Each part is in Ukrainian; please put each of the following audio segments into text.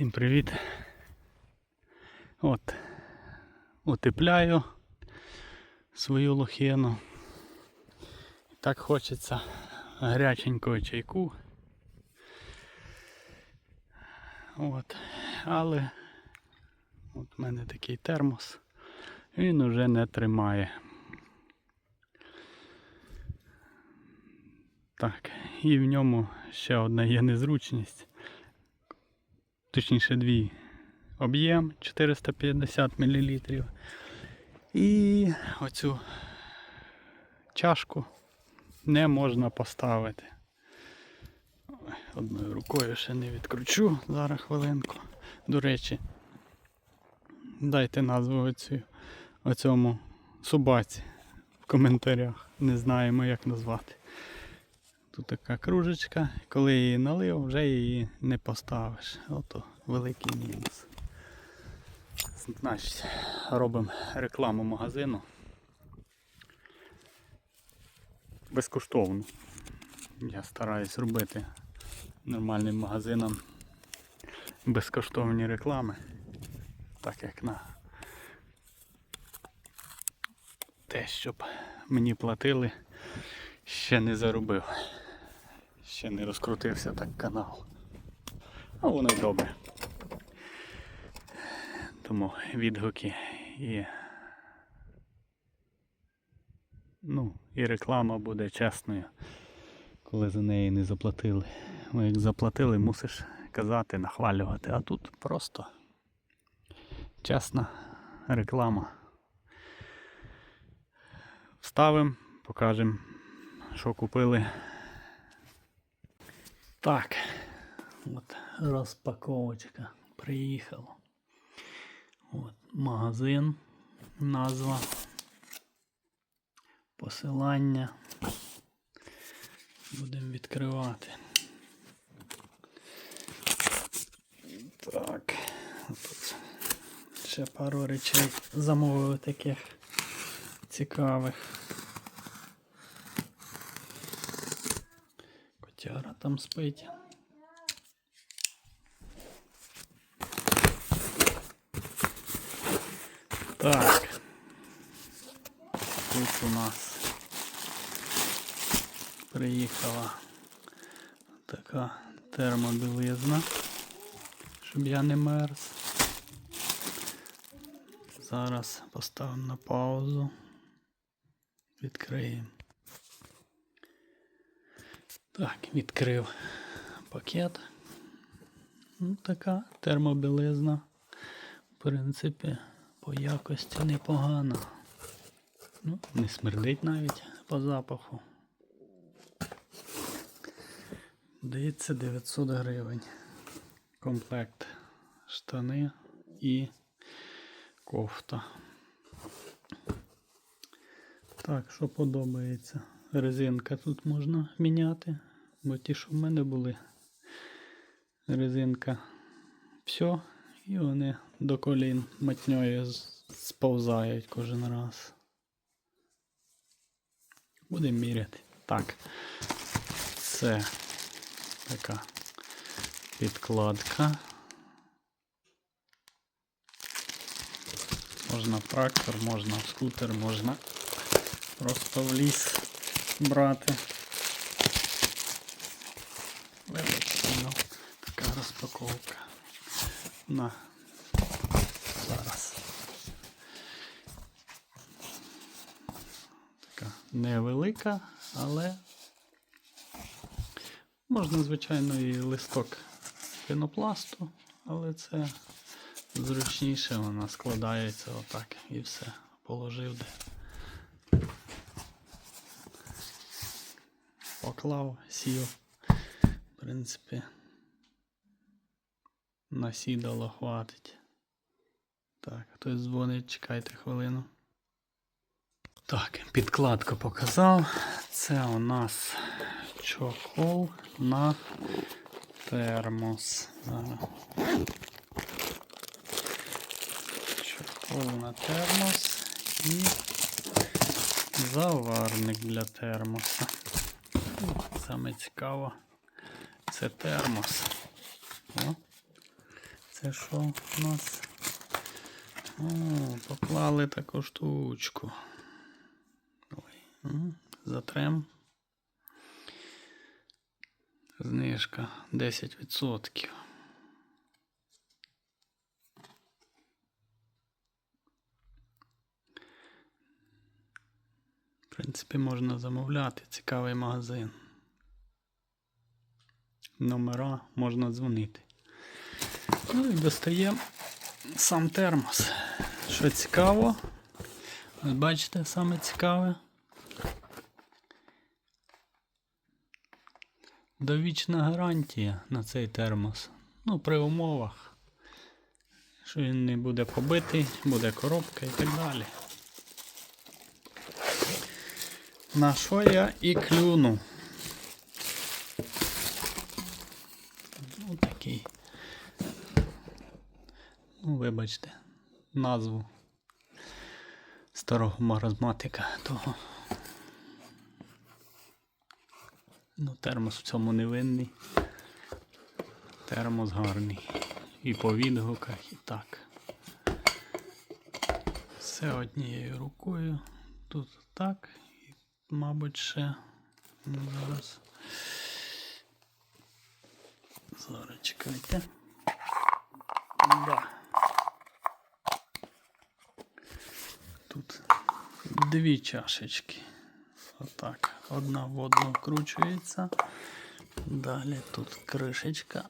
Всім привіт. От, утепляю свою лохину. Так хочеться гаряченького чайку. От, але от в мене такий термос. Він уже не тримає. Так, і в ньому ще одна є незручність точніше дві. Об'єм 450 мл. І оцю чашку не можна поставити. Одною рукою ще не відкручу, зараз хвилинку. До речі, дайте назву оцю, оцьому собаці в коментарях. Не знаємо, як назвати. Тут така кружечка, коли її налив, вже її не поставиш. Ото великий мінус. Значить, робимо рекламу магазину. Безкоштовно. Я стараюсь робити нормальним магазинам безкоштовні реклами. Так як на те, щоб мені платили, ще не заробив. Ще не розкрутився так канал. А воно й добре. Тому відгуки і. Ну, і реклама буде чесною, коли за неї не заплатили. Ну, як заплатили, мусиш казати, нахвалювати. А тут просто чесна реклама. Вставимо, покажемо, що купили. Так, от розпаковочка приїхала. От, магазин, назва, посилання. Будемо відкривати. Так, тут ще пару речей замовили таких цікавих. Котяра там спить. Так. Тут у нас приїхала така термобілизна, щоб я не мерз. Зараз поставимо на паузу. Відкриємо. Так, відкрив пакет. Ну, така термобілизна. В принципі, по якості непогана. Ну, не смердить навіть по запаху. Дається 900 гривень. Комплект штани і кофта. Так, що подобається? Резинка тут можна міняти, бо ті, що в мене були, резинка все, і вони до колін матньою сповзають кожен раз. Будемо міряти. Так, це така підкладка. Можна в трактор, можна в скутер, можна просто в ліс брати. Велика, ну, така розпаковка. На зараз. Така невелика, але можна, звичайно, і листок пінопласту, але це зручніше, вона складається отак і все. Положив де. Поклав, сів. В принципі, насідало хватить. Так, хтось дзвонить, чекайте хвилину. Так, підкладку показав. Це у нас чохол на термос. Чохол на термос і заварник для термоса. Саме цікаво, це термос. Це що у нас? О, поклали таку штучку. Ой, затрем. Знижка 10%. В принципі, можна замовляти. Цікавий магазин. Номера можна дзвонити. Ну і достаємо сам термос. Що цікаво, ось бачите, саме цікаве. Довічна гарантія на цей термос. Ну, при умовах, що він не буде побитий, буде коробка і так далі. На що я і клюну. Ну, такий. Ну, вибачте, назву старого маразматика того. Ну, термос в цьому не винний. Термос гарний. І по відгуках, і так. Все однією рукою. Тут так. І, мабуть, ще ну, зараз. Зараз чекайте. Да. Тут дві чашечки. Отак. Одна в одну вкручується. Далі тут кришечка.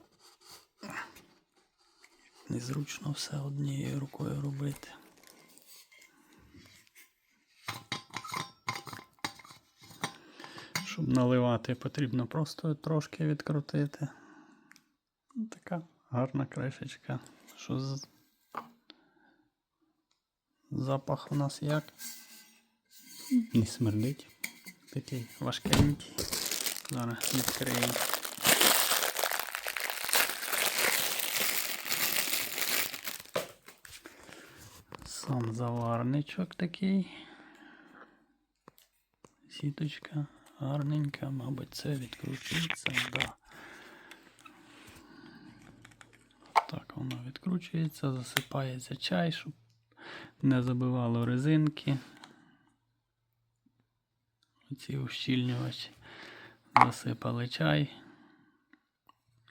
Незручно все однією рукою робити. Щоб наливати, потрібно просто трошки відкрутити. Така гарна кришечка. Що. Запах у нас як? Не смердить. Такий важкенький. Зараз відкриємо. Сам заварничок такий. Сіточка гарненька, мабуть, це відкручується, да. Так, воно відкручується, засипається чай, щоб не забивало резинки. Оці ущільнювачі. Засипали чай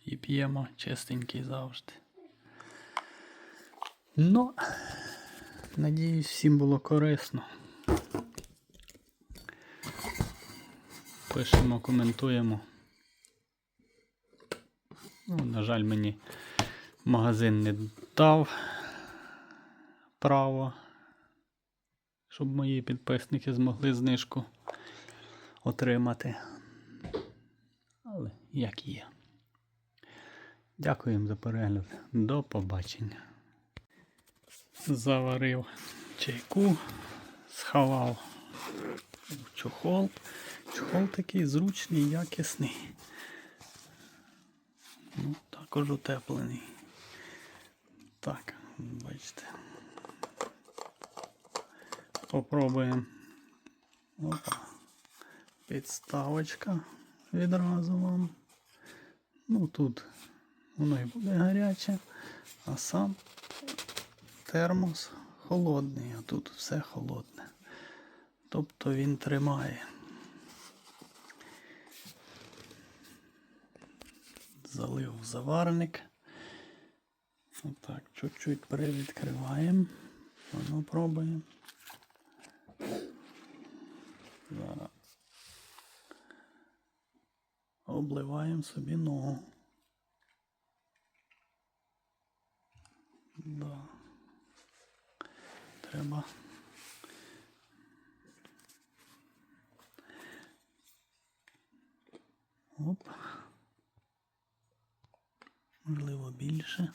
і п'ємо чистенький завжди. Ну, надіюсь, всім було корисно. Пишемо, коментуємо. Ну, на жаль, мені магазин не дав право, щоб мої підписники змогли знижку отримати. Але як є. Дякуємо за перегляд. До побачення. Заварив чайку, сховав в чохол. Чохол такий зручний, якісний. Ну, також утеплений. Так, бачите. Попробуємо. Опа. Підставочка відразу вам. Ну тут воно і буде гаряче, а сам термос холодний, а тут все холодне. Тобто він тримає. Залив заварник. Отак, чуть-чуть привідкриваємо. Воно пробуємо. Обливаємо собі ногу. Да. Треба. Оп. Можливо, більше.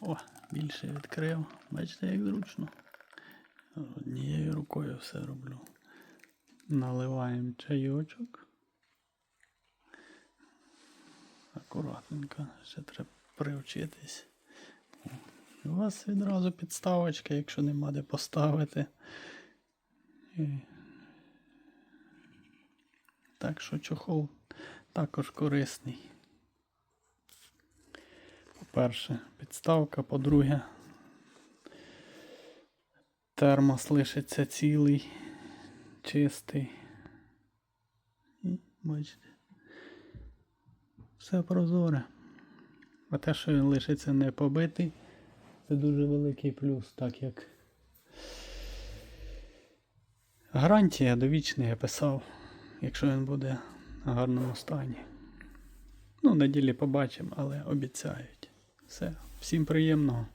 О, більше відкрив. Бачите, як зручно. Однією рукою все роблю. Наливаємо чайочок. Акуратненько, ще треба привчитись. У вас відразу підставочка, якщо нема де поставити. І... Так що чохол також корисний. По-перше, підставка, по-друге, термос лишиться цілий, чистий. І бачите. Все прозоре. А те, що він лишиться не побитий, це дуже великий плюс, так як гарантія довічна я писав, якщо він буде в гарному стані. Ну, на ділі побачимо, але обіцяють. Все, всім приємного.